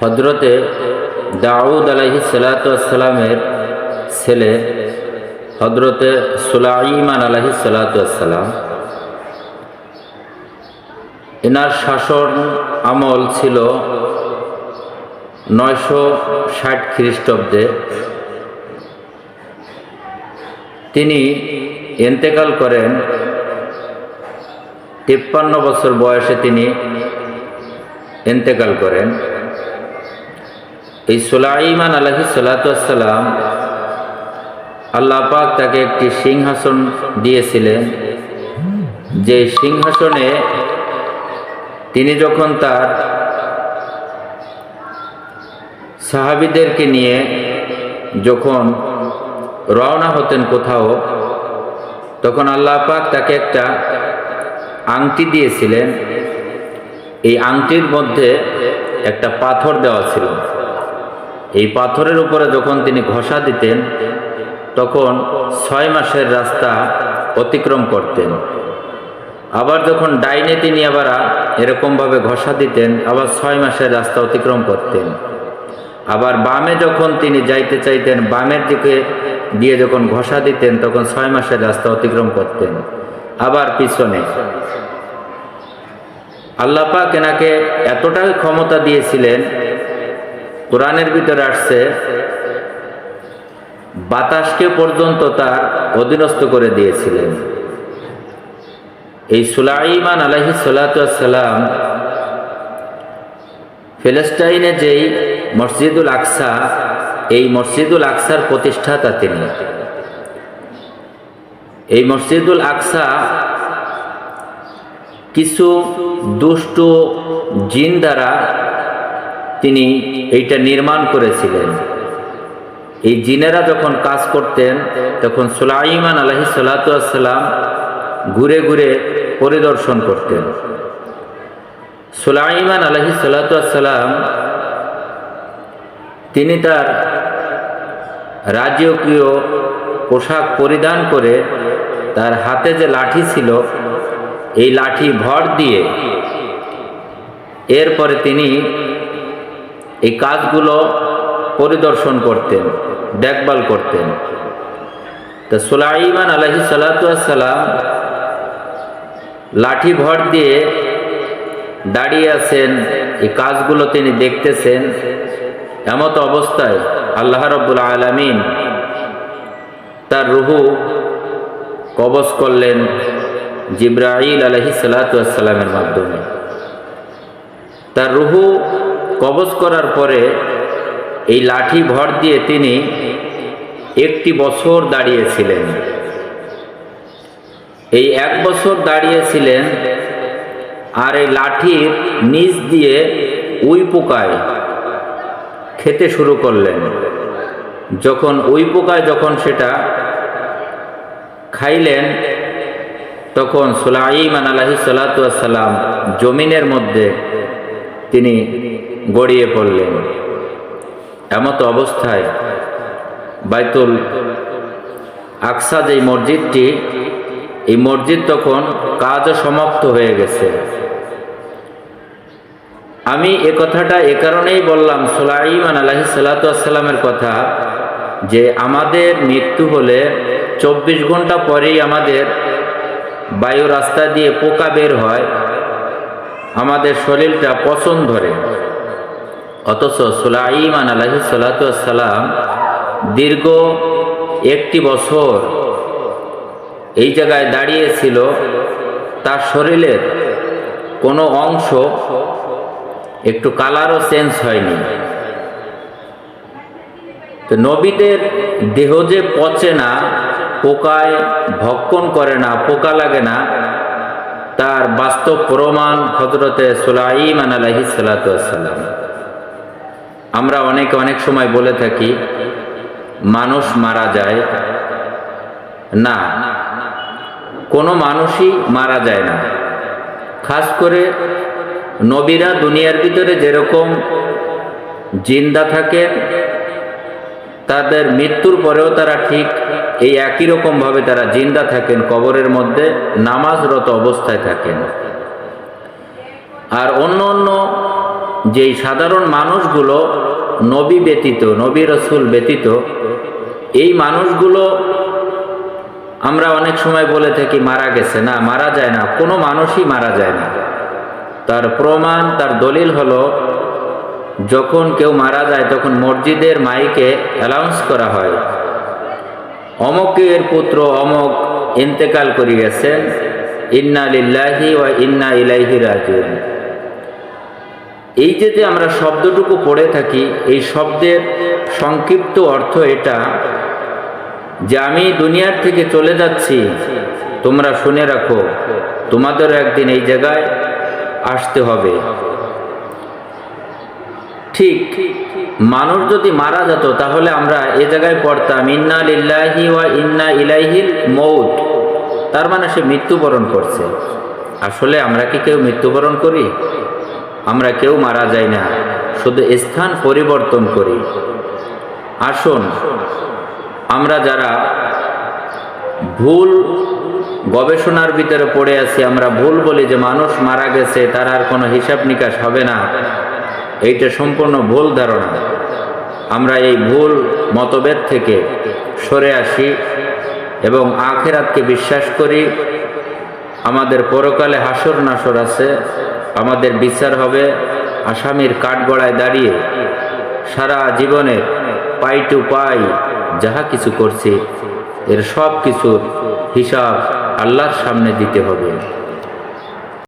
হজরতে দাউদ আলহি সালাতামের ছেলে হজরতে সুলাইমান আলহি সালাতাম এনার শাসন আমল ছিল নয়শো ষাট খ্রিস্টাব্দে। তিনি এন্তেকাল করেন। তিপ্পান্ন বছর বয়সে তিনি এন্তেকাল করেন। এই সুলাইমান আলহি সালাতাম আল্লাহ পাক তাকে একটি সিংহাসন দিয়েছিলেন। যে সিংহাসনে তিনি যখন তার সাহাবিদেরকে নিয়ে যখন রওনা হতেন কোথাও, তখন আল্লাহ পাক তাকে একটা আংটি দিয়েছিলেন। এই আংটির মধ্যে একটা পাথর দেওয়া ছিল। এই পাথরের উপরে যখন তিনি ঘষা দিতেন, তখন ছয় মাসের রাস্তা অতিক্রম করতেন। আবার যখন ডাইনে তিনি আবার এরকমভাবে ঘষা দিতেন, আবার ছয় মাসের রাস্তা অতিক্রম করতেন। আবার বামে যখন তিনি যাইতে চাইতেন, বামের দিকে দিয়ে যখন ঘষা দিতেন, তখন ছয় মাসের রাস্তা অতিক্রম করতেন। আবার পিছনে। আল্লাপাক এনাকে এতটাই ক্ষমতা দিয়েছিলেন কোরআনের ভিতরে আসছে, বাতাসকে পর্যন্ত তার অধীনস্থ করে দিয়েছিলেন। এই সুলাইমান আলহি সাল্লাম ফিলিস্টাইনে যেই মসজিদুল আকসা, এই মসজিদুল আকসার প্রতিষ্ঠাতা তিনি। এই মসজিদুল আকসা কিছু দুষ্ট জিন দ্বারা তিনি এইটা নির্মাণ করেছিলেন। এই জিনেরা যখন কাজ করতেন, তখন সুলাইমান আলহি সাল্লাম ঘুরে ঘুরে পরিদর্শন করতেন। সুলাইমান আলহি সাল্লাম তিনি তার রাজকীয় পোশাক পরিধান করে তার হাতে যে লাঠি ছিল, এই লাঠি ভর দিয়ে এরপরে তিনি এই কাজগুলো পরিদর্শন করতেন, দেখভাল করতেন। তা সুলাইমান আলহি সাল্লাম লাঠি ভর দিয়ে দাঁড়িয়ে আছেন, এই কাজগুলো তিনি দেখতেছেন। এমত অবস্থায় আল্লাহ রব্বুল আলমিন তার রুহু কবজ করলেন জিব্রাইল আলহি সাল্লাতামের মাধ্যমে। তার রুহু কবজ করার পরে এই লাঠি ভর দিয়ে তিনি একটি বছর দাঁড়িয়েছিলেন। এই এক বছর দাঁড়িয়েছিলেন আর এই লাঠির নিচ দিয়ে উই পোকায় খেতে শুরু করলেন। যখন উই পোকায় যখন সেটা খাইলেন, তখন সুলাইমান আলাহি সাল্লাম জমিনের মধ্যে তিনি গড়িয়ে পড়লেন। এমত অবস্থায় বাইতুল আকসা যেই মসজিদটি, এই মসজিদ তখন কাজও সমাপ্ত হয়ে গেছে। আমি এ কথাটা এ কারণেই বললাম, সোলাইমান আলাহি সাল্লাতামের কথা যে আমাদের মৃত্যু হলে চব্বিশ ঘণ্টা পরেই আমাদের বায়ু রাস্তা দিয়ে পোকা বের হয়, আমাদের শরীরটা পছন্দ ধরে। অথচ সুলাইমান আলাহি সাল্লাতাম দীর্ঘ একটি বছর এই জায়গায় দাঁড়িয়েছিল। তার শরীরের কোনো অংশ একটু কালারও চেঞ্জ হয়নি। তো নবীদের দেহ যে পচে না, পোকায় ভক্ষণ করে না, পোকা লাগে না, তার বাস্তব প্রমাণ হজরতে সুলাইমান আলহি সাল্লাম আমরা অনেকে অনেক সময় বলে থাকি, মানুষ মারা যায়। না, কোনো মানুষই মারা যায় না। খাস করে নবীরা দুনিয়ার ভিতরে যেরকম জিন্দা থাকে, তাদের মৃত্যুর পরেও তারা ঠিক এই একই রকমভাবে তারা জিন্দা থাকেন, কবরের মধ্যে নামাজরত অবস্থায় থাকেন। আর অন্য অন্য যে এই সাধারণ মানুষগুলো নবী ব্যতীত, নবী রসুল ব্যতীত, এই মানুষগুলো আমরা অনেক সময় বলে থাকি মারা গেছে। না, মারা যায় না, কোনো মানুষই মারা যায় না। তার প্রমাণ, তার দলিল হলো, যখন কেউ মারা যায়, তখন মসজিদের মাইকে অ্যালাউন্স করা হয়। অমকের পুত্র অমক ইন্তেকাল করে গেছেন ইন্না লিল্লাহি ওয়া ইন্না ইলাইহি রাজিউন। এই যে যে আমরা শব্দটুকু পড়ে থাকি, এই শব্দের সংক্ষিপ্ত অর্থ এটা যে আমি দুনিয়ার থেকে চলে যাচ্ছি, তোমরা শুনে রাখো, তোমাদেরও একদিন এই জায়গায় আসতে হবে। ঠিক, মানুষ যদি মারা যেত, তাহলে আমরা এ জায়গায় পড়তাম, ইন্না লিল্লাহি ওয়া ইন্না ইলাইহিল মৌত তার মানে সে মৃত্যুবরণ করছে। আসলে আমরা কি কেউ মৃত্যুবরণ করি? আমরা কেউ মারা যাই না, শুধু স্থান পরিবর্তন করি। আসুন, আমরা যারা ভুল গবেষণার ভিতরে পড়ে আছি, আমরা ভুল বলি যে মানুষ মারা গেছে, তার আর কোনো হিসাব নিকাশ হবে না। এইটা সম্পূর্ণ ভুল ধারণা। আমরা এই ভুল মতভেদ থেকে সরে আসি এবং আখেরাতকে বিশ্বাস করি। আমাদের পরকালে হাসর নাসর আছে। আমাদের বিচার হবে আসামির কাঠগড়ায় দাঁড়িয়ে। সারা জীবনের পাই টু পাই যাহা কিছু করছি, এর সব কিছুর হিসাব আল্লাহর সামনে দিতে হবে।